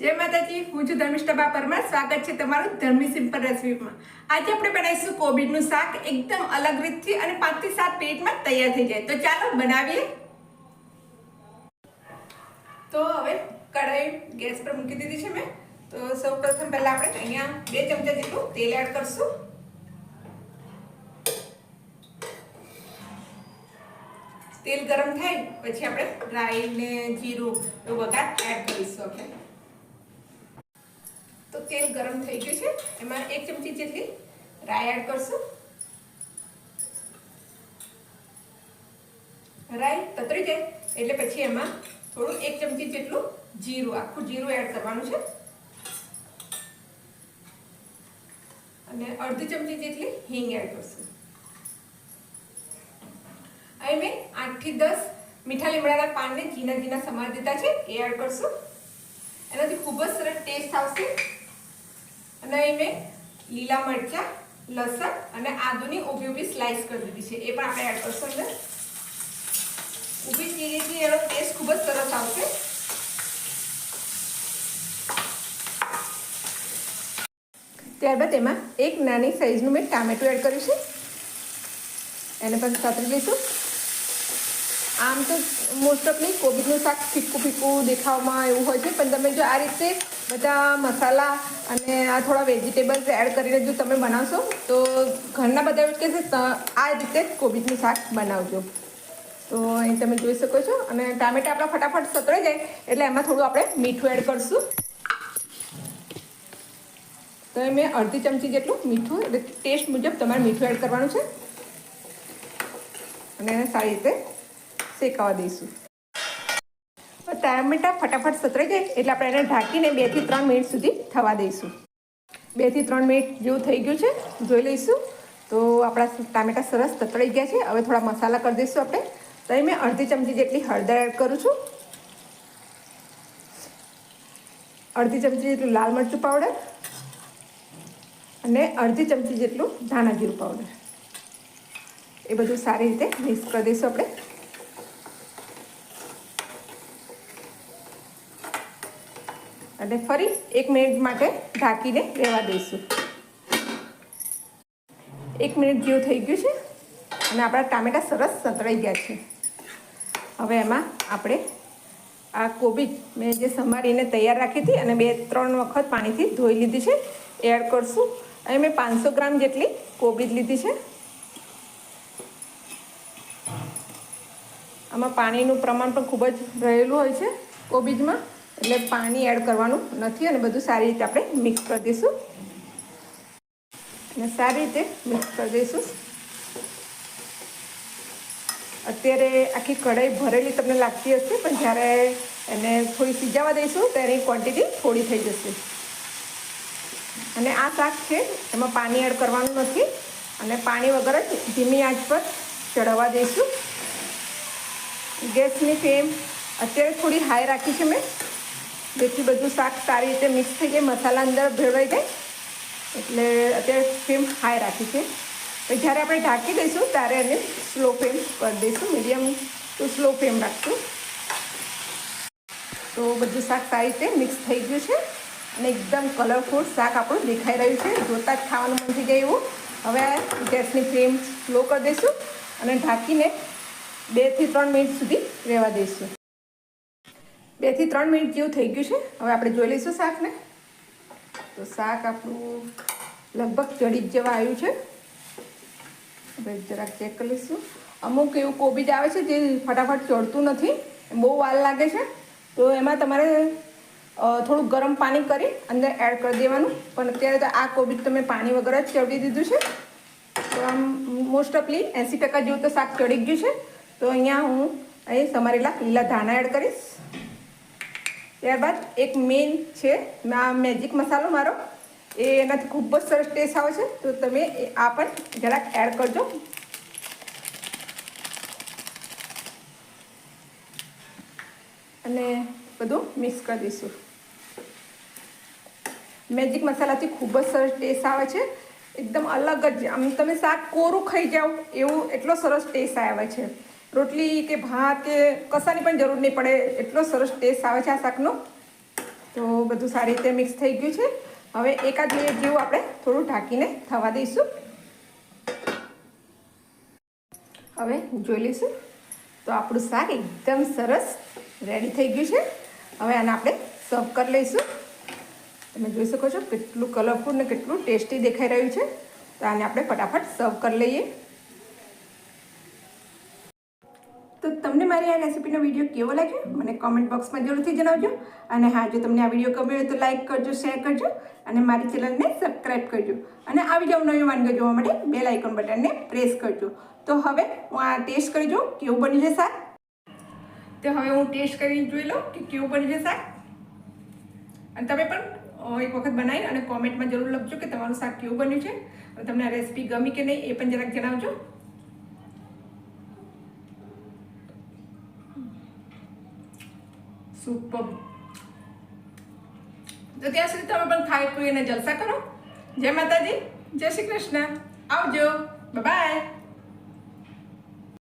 જય માતાજી, હું છું ધર્મિષ્ઠા પરમાર. સ્વાગત છે તમારું ધર્મી સિમ્પલ રેસીપીમાં. આજે આપણે બનાવીશું કોબીજનું શાક એકદમ અલગ રીતથી અને પાંચથી સાત મિનિટમાં તૈયાર થઈ જાય. તો ચાલો બનાવીએ. તો હવે કઢાઈ ગેસ પર મૂકી દીધી છે મેં. તો સૌ પ્રથમ પહેલાં આપણે અહીંયા બે ચમચા જેટલું તેલ એડ કરશું. તેલ ગરમ થાય, પછી આપણે રાઈ ને જીરું, એવું વઘાર એડ કરીશું આપણે. તેલ ગરમ થઈ ગયું છે. એમાં એક ચમચી જેટલી રાઈ એડ કરશું. રાઈ તતરી જાય એટલે પછી એમાં થોડું એક ચમચી જેટલું જીરું, આખું જીરું એડ કરવાનું છે. અને અડધી ચમચી જેટલી હિંગ એડ કરશું. અહીં મેં આઠથી દસ મીઠા લીમડાના પાનને ઝીણા ઝીણા સમાર દીધા છે. એ એડ કરશું. એનાથી ખૂબ જ સરસ ટેસ્ટ આવશે. અને અહીં મેં લીલા મરચાં, લસણ અને આદુની ઊભી ઊભી સ્લાઇસ કરી દીધી છે. એ પણ આપણે એડ કરશું અંદર. ઊભી ચીરીથી એનો ટેસ્ટ ખૂબ જ સરસ આવશે. ત્યારબાદ એમાં એક નાની સાઈઝનું મેં ટામેટું એડ કર્યું છે. એને પણ સાતરી લઈશું. આમ તો મોસ્ટ ઓફલી કોબીજનું શાક ફીક્કું ફીક્કું દેખાવમાં એવું હોય છે, પણ તમે જો આ રીતે બધા મસાલા અને આ થોડા વેજીટેબલ્સ એડ કરીને જો તમે બનાવશો, તો ઘરના બધા એવું કહેશે આ રીતે કોબીજનું શાક બનાવજો. તો અહીં તમે જોઈ શકો છો, અને ટામેટા આપણા ફટાફટ સતરાઈ જાય, એટલે એમાં થોડું આપણે મીઠું એડ કરશું. તો મેં અડધી ચમચી જેટલું મીઠું, એટલે ટેસ્ટ મુજબ તમારે મીઠું એડ કરવાનું છે. અને સારી રીતે શેકાવા દઈશું. ટામેટા ફટાફટ સતરાઈ જાય, એટલે આપણે એને ઢાંકીને બેથી ત્રણ મિનિટ સુધી થવા દઈશું. બેથી ત્રણ મિનિટ જેવું થઈ ગયું છે, જોઈ લઈશું. તો આપણા ટામેટા સરસ સતરાઈ ગયા છે, હવે થોડા મસાલા કરી દઈશું આપણે. તો અહીં મેં અડધી ચમચી જેટલી હળદર એડ કરું છું. અડધી ચમચી જેટલું લાલ મરચું પાવડર અને અડધી ચમચી જેટલું ધાણા જીરું પાવડર એ બધું સારી રીતે મિક્સ કરી દઈશું આપણે. અને ફરી એક મિનિટ માટે ઢાંકીને રહેવા દઈશું. એક મિનિટ જેવું થઈ ગયું છે અને આપણા ટામેટા સરસ સંતળાઈ ગયા છે. હવે એમાં આપણે આ કોબીજ મેં જે સમારીને તૈયાર રાખી હતી અને બે ત્રણ વખત પાણીથી ધોઈ લીધી છે, એડ કરશું. અને મેં પાંચસો ગ્રામ જેટલી કોબીજ લીધી છે. આમાં પાણીનું પ્રમાણ પણ ખૂબ જ રહેલું હોય છે કોબીજમાં. એટલે પાણી એડ કરવાનું નથી અને બધું સારી રીતે આપણે મિક્સ કરી દઈશું. અને સારી રીતે મિક્સ કરી દઈશું. અત્યારે આખી કઢાઈ ભરેલી તમને લાગતી હશે, પણ જ્યારે એને થોડી સિજાવા દઈશું, ત્યારે ક્વોન્ટિટી થોડી થઈ જશે. અને આ શાક છે, એમાં પાણી એડ કરવાનું નથી. અને પાણી વગર જ ધીમી આંચ પર ચડાવવા દઈશું. ગેસની ફ્લેમ અત્યારે થોડી હાઈ રાખી છે મેં. જેથી બધું શાક સારી રીતે મિક્સ થઈ જાય, મસાલા અંદર ભેળવાઈ જાય. એટલે અત્યારે ફ્લેમ હાઈ રાખી છે. જ્યારે આપણે ઢાંકી દઈશું, ત્યારે એને સ્લો ફ્લેમ કરી દઈશું મીડિયમ ટુ સ્લો ફ્લેમ રાખશું. તો બધું શાક સારી રીતે મિક્સ થઈ ગયું છે. અને એકદમ કલરફુલ શાક આપણું દેખાઈ રહ્યું છે. જોતાં જ ખાવાનું મન થઈ જાય એવું. હવે ગેસની ફ્લેમ સ્લો કરી દઈશું અને ઢાંકીને બેથી ત્રણ મિનિટ સુધી રહેવા દઈશું. બેથી ત્રણ મિનિટ જેવું થઈ ગયું છે. હવે આપણે જોઈ લઈશું શાકને. તો શાક આપણું લગભગ ચડી જ જવા આવ્યું છે. હવે જરાક ચેક કરી લઈશું. અમુક એવું કોબીજ આવે છે જે ફટાફટ ચડતું નથી. બહુ વાર લાગે છે. તો એમાં તમારે થોડું ગરમ પાણી કરી અંદર એડ કરી દેવાનું. પણ અત્યારે તો આ કોબીજ તમે પાણી વગર જ ચડી દીધું છે. તો આમ મોસ્ટ ઓફલી એંસી ટકા જેવું તો શાક ચડી ગયું છે. તો અહીંયા હું અહીં સમારેલા લીલા ધાણા એડ કરીશ. ત્યારબાદ એક મેઇન છે મેજિક મસાલો મારો. એ એનાથી ખૂબ જ સરસ ટેસ્ટ આવે છે. તો તમે આ પણ જરાક એડ કરજો. અને બધું મિક્સ કરી દઈશું. મેજિક મસાલાથી ખૂબ જ સરસ ટેસ્ટ આવે છે. એકદમ અલગ જ આમ તમે શાક કોરું ખાઈ જાઓ, એવું એટલો સરસ ટેસ્ટ આવે છે. રોટલી કે ભાત કે કશાની પણ જરૂર નહીં પડે. એટલો સરસ ટેસ્ટ આવે છે આ શાકનો. તો બધું સારી રીતે મિક્સ થઈ ગયું છે. હવે એકાદ મિનિટ જેવું આપણે થોડું ઢાંકીને થવા દઈશું. હવે જોઈ લઈશું. તો આપણું શાક એકદમ સરસ રેડી થઈ ગયું છે. હવે આને આપણે સર્વ કરી લઈશું. તમે જોઈ શકો છો કેટલું કલરફુલ ને કેટલું ટેસ્ટી દેખાઈ રહ્યું છે. તો આને આપણે ફટાફટ સર્વ કરી લઈએ. તો તમને મારી આ રેસીપીનો વીડિયો કેવો લાગ્યો? મને કોમેન્ટ બોક્સમાં જરૂરથી જણાવજો. અને હા, જો તમને આ વીડિયો ગમ્યો હોય તો લાઇક કરજો શેર કરજો અને મારી ચેનલને સબસ્ક્રાઈબ કરજો. અને આવી વીડિયો નવી વાનગી જોવા માટે બેલ આઇકોન બટનને પ્રેસ કરજો. તો હવે હું આ ટેસ્ટ કરી જોઉં કેવું બન્યું છે શાક? તો હવે હું ટેસ્ટ કરીને જોઈ લઉં કે કેવું બન્યું છે શાક. અને તમે પણ એક વખત બનાવી અને કોમેન્ટમાં જરૂર લખજો કે તમારું શાક કેવું બન્યું છે. અને તમને આ રેસીપી ગમી કે નહીં એ પણ જરાક જણાવજો. સુપર. તો ત્યાં સુધી તમે પણ ખાઈ પીને જલસા કરો. જય માતાજી. જય શ્રી કૃષ્ણ. આવજો. બાય